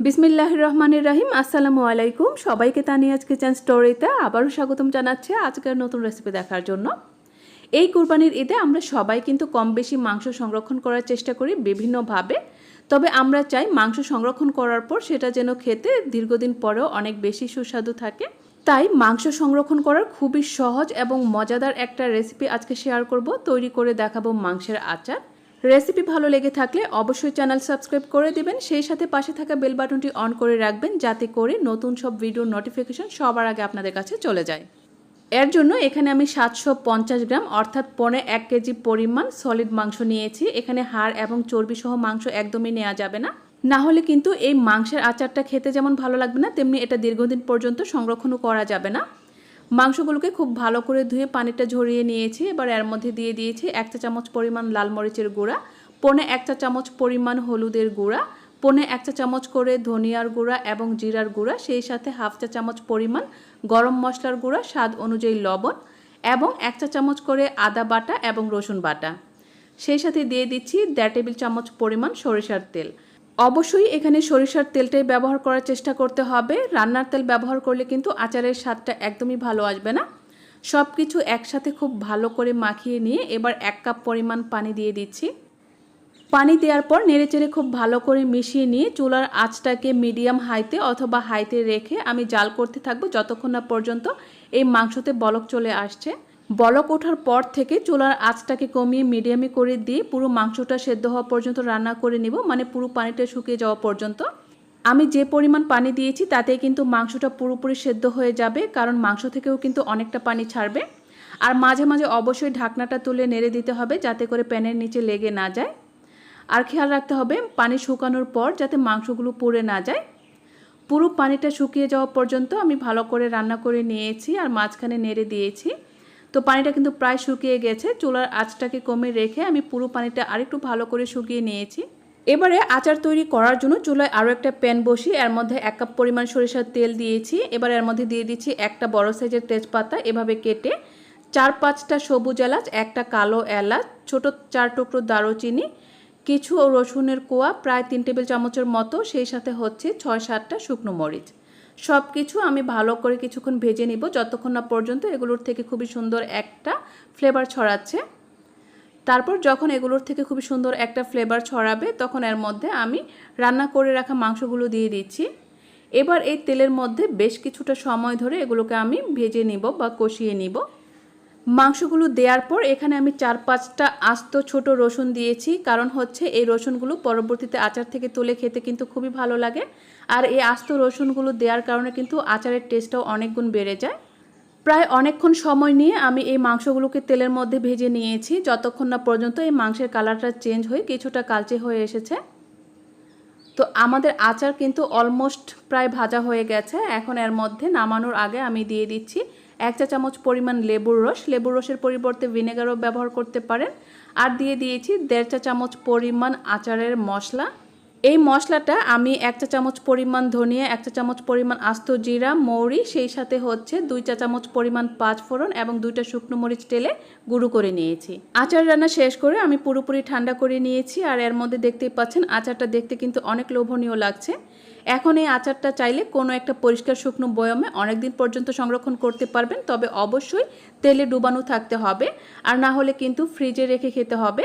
বিসমিল্লাহ রহমানির রাহিম, আসসালামু আলাইকুম। সবাইকে তানিয়াজ কিচেন স্টোরিতে আবারও স্বাগতম জানাচ্ছি আজকের নতুন রেসিপি দেখার জন্য। এই কুরবানির ঈদে আমরা সবাই কিন্তু কম বেশি মাংস সংরক্ষণ করার চেষ্টা করি বিভিন্নভাবে। তবে আমরা চাই মাংস সংরক্ষণ করার পর সেটা যেন খেতে দীর্ঘদিন পরেও অনেক বেশি সুস্বাদু থাকে। তাই মাংস সংরক্ষণ করার খুবই সহজ এবং মজাদার একটা রেসিপি আজকে শেয়ার করব। তৈরি করে দেখাবো মাংসের আচার। রেসিপি ভালো লেগে থাকলে অবশ্যই চ্যানেল সাবস্ক্রাইব করে দিবেন। সেই সাথে পাশে থাকা বেল বাটনটি অন করে রাখবেন যাতে করে নতুন সব ভিডিওর নোটিফিকেশন সবার আগে আপনাদের কাছে চলে যায়। এর জন্য এখানে আমি সাতশো পঞ্চাশ গ্রাম, অর্থাৎ পনে এক কেজি পরিমাণ সলিড মাংস নিয়েছি। এখানে হাড় এবং চর্বি সহ মাংস একদমই নেওয়া যাবে না। না হলে কিন্তু এই মাংসের আচারটা খেতে যেমন ভালো লাগবে না, তেমনি এটা দীর্ঘদিন পর্যন্ত সংরক্ষণও করা যাবে না। মাংসগুলোকে খুব ভালো করে ধুয়ে পানিটা ঝরিয়ে নিয়েছি। এবার এর মধ্যে দিয়ে দিয়েছি এক চা চামচ পরিমাণ লাল মরিচের গুঁড়া, পনে এক চা চামচ পরিমাণ হলুদের গুঁড়া, পনে এক চা চামচ করে ধনিয়ার গুঁড়া এবং জিরার গুঁড়া, সেই সাথে হাফ চা চামচ পরিমাণ গরম মশলার গুঁড়া, স্বাদ অনুযায়ী লবণ এবং এক চা চামচ করে আদা বাটা এবং রসুন বাটা। সেই সাথে দিয়ে দিচ্ছি দেড় টেবিল চামচ পরিমাণ সরিষার তেল। অবশ্যই এখানে সরিষার তেলটাই ব্যবহার করার চেষ্টা করতে হবে। রান্নার তেল ব্যবহার করলে কিন্তু আচারের স্বাদটা একদমই ভালো আসবে না। সব কিছু একসাথে খুব ভালো করে মাখিয়ে নিয়ে এবার এক কাপ পরিমাণ পানি দিয়ে দিচ্ছি। পানি দেওয়ার পর নেড়েচেড়ে খুব ভালো করে মিশিয়ে নিয়ে চুলার আঁচটাকে মিডিয়াম হাইতে অথবা হাইতে রেখে আমি জাল করতে থাকব যতক্ষণ না পর্যন্ত এই মাংসতে বলক চলে আসছে। বলক ওঠার পর থেকে চুলার আঁচটাকে কমিয়ে মিডিয়ামে করে দিয়ে পুরো মাংসটা সেদ্ধ হওয়া পর্যন্ত রান্না করে নিব মানে পুরো পানিটা শুকিয়ে যাওয়া পর্যন্ত। আমি যে পরিমাণ পানি দিয়েছি তাতে কিন্তু মাংসটা পুরোপুরি সেদ্ধ হয়ে যাবে, কারণ মাংস থেকেও কিন্তু অনেকটা পানি ছাড়বে। আর মাঝে মাঝে অবশ্যই ঢাকনাটা তুলে নেড়ে দিতে হবে যাতে করে প্যানের নিচে লেগে না যায়। আর খেয়াল রাখতে হবে পানি শুকানোর পর যাতে মাংসগুলো পুড়ে না যায়। পুরো পানিটা শুকিয়ে যাওয়া পর্যন্ত আমি ভালো করে রান্না করে নিয়েছি আর মাঝখানে নেড়ে দিয়েছি। তো পানিটা কিন্তু প্রায় শুকিয়ে গেছে। চুলার আঁচটাকে কমে রেখে আমি পুরো পানিটা আরেকটু ভালো করে শুকিয়ে নিয়েছি। এবারে আচার তৈরি করার জন্য চুলায় আরও একটা প্যান বসি এর মধ্যে এক কাপ পরিমাণ সরিষার তেল দিয়েছি। এবার এর মধ্যে দিয়ে দিচ্ছি একটা বড় সাইজের তেজপাতা এভাবে কেটে চার পাঁচটা সবুজ এলাচ, একটা কালো এলাচ, ছোট চার টুকরো দারুচিনি, কিছু রসুনের কোয়া, প্রায় তিন টেবিল চামচের মতো, সেই সাথে হচ্ছে ছয় সাতটা শুকনো মরিচ। সব কিছু আমি ভালো করে কিছুক্ষণ ভেজে নিব। যতক্ষণ না পর্যন্ত এগুলোর থেকে খুবই সুন্দর একটা ফ্লেভার ছড়াচ্ছে। তারপর যখন এগুলোর থেকে খুবই সুন্দর একটা ফ্লেভার ছড়াবে, তখন এর মধ্যে আমি রান্না করে রাখা মাংসগুলো দিয়ে দিচ্ছি। এবার এই তেলের মধ্যে বেশ কিছুটা সময় ধরে এগুলোকে আমি ভেজে নিব বা কষিয়ে নিব। মাংসগুলো দেওয়ার পর এখানে আমি চার পাঁচটা আস্ত ছোট রসুন দিয়েছি, কারণ হচ্ছে এই রসুনগুলো পরবর্তীতে আচার থেকে তুলে খেতে কিন্তু খুবই ভালো লাগে। আর এই আস্ত রসুনগুলো দেওয়ার কারণে কিন্তু আচারের টেস্টটাও অনেক গুণ বেড়ে যায়। প্রায় অনেকক্ষণ সময় নিয়ে আমি এই মাংসগুলোকে তেলের মধ্যে ভেজে নিয়েছি। যতক্ষণ না পর্যন্ত এই মাংসের কালারটা চেঞ্জ হয়ে কিছুটা কালচে হয়ে এসেছে। তো আমাদের আচার কিন্তু অলমোস্ট প্রায় ভাজা হয়ে গেছে। এখন এর মধ্যে নামানোর আগে আমি দিয়ে দিচ্ছি এক চা চামচ পরিমাণ লেবুর রস। লেবুর রসের পরিবর্তে ভিনেগারও ব্যবহার করতে পারেন। আর দিয়ে দিয়েছি দেড় চা চামচ পরিমাণ আচারের মশলা। এই মশলাটা আমি এক চা চামচ পরিমাণ ধনিয়া, এক চা চামচ পরিমাণ আস্ত জিরা, মৌরি, সেই সাথে হচ্ছে দুই চা চামচ পরিমাণ পাঁচ ফোড়ন এবং দুইটা শুকনো মরিচ টেলে গুঁড়ো করে নিয়েছি। আচার রান্না শেষ করে আমি পুরোপুরি ঠান্ডা করে নিয়েছি আর এর মধ্যে দেখতেই পাচ্ছেন আচারটা দেখতে কিন্তু অনেক লোভনীয় লাগছে। এখন এই আচারটা চাইলে কোনো একটা পরিষ্কার শুকনো বয়মে অনেক দিন পর্যন্ত সংরক্ষণ করতে পারবেন, তবে অবশ্যই তেলে ডুবানো থাকতে হবে আর না হলে কিন্তু ফ্রিজে রেখে খেতে হবে।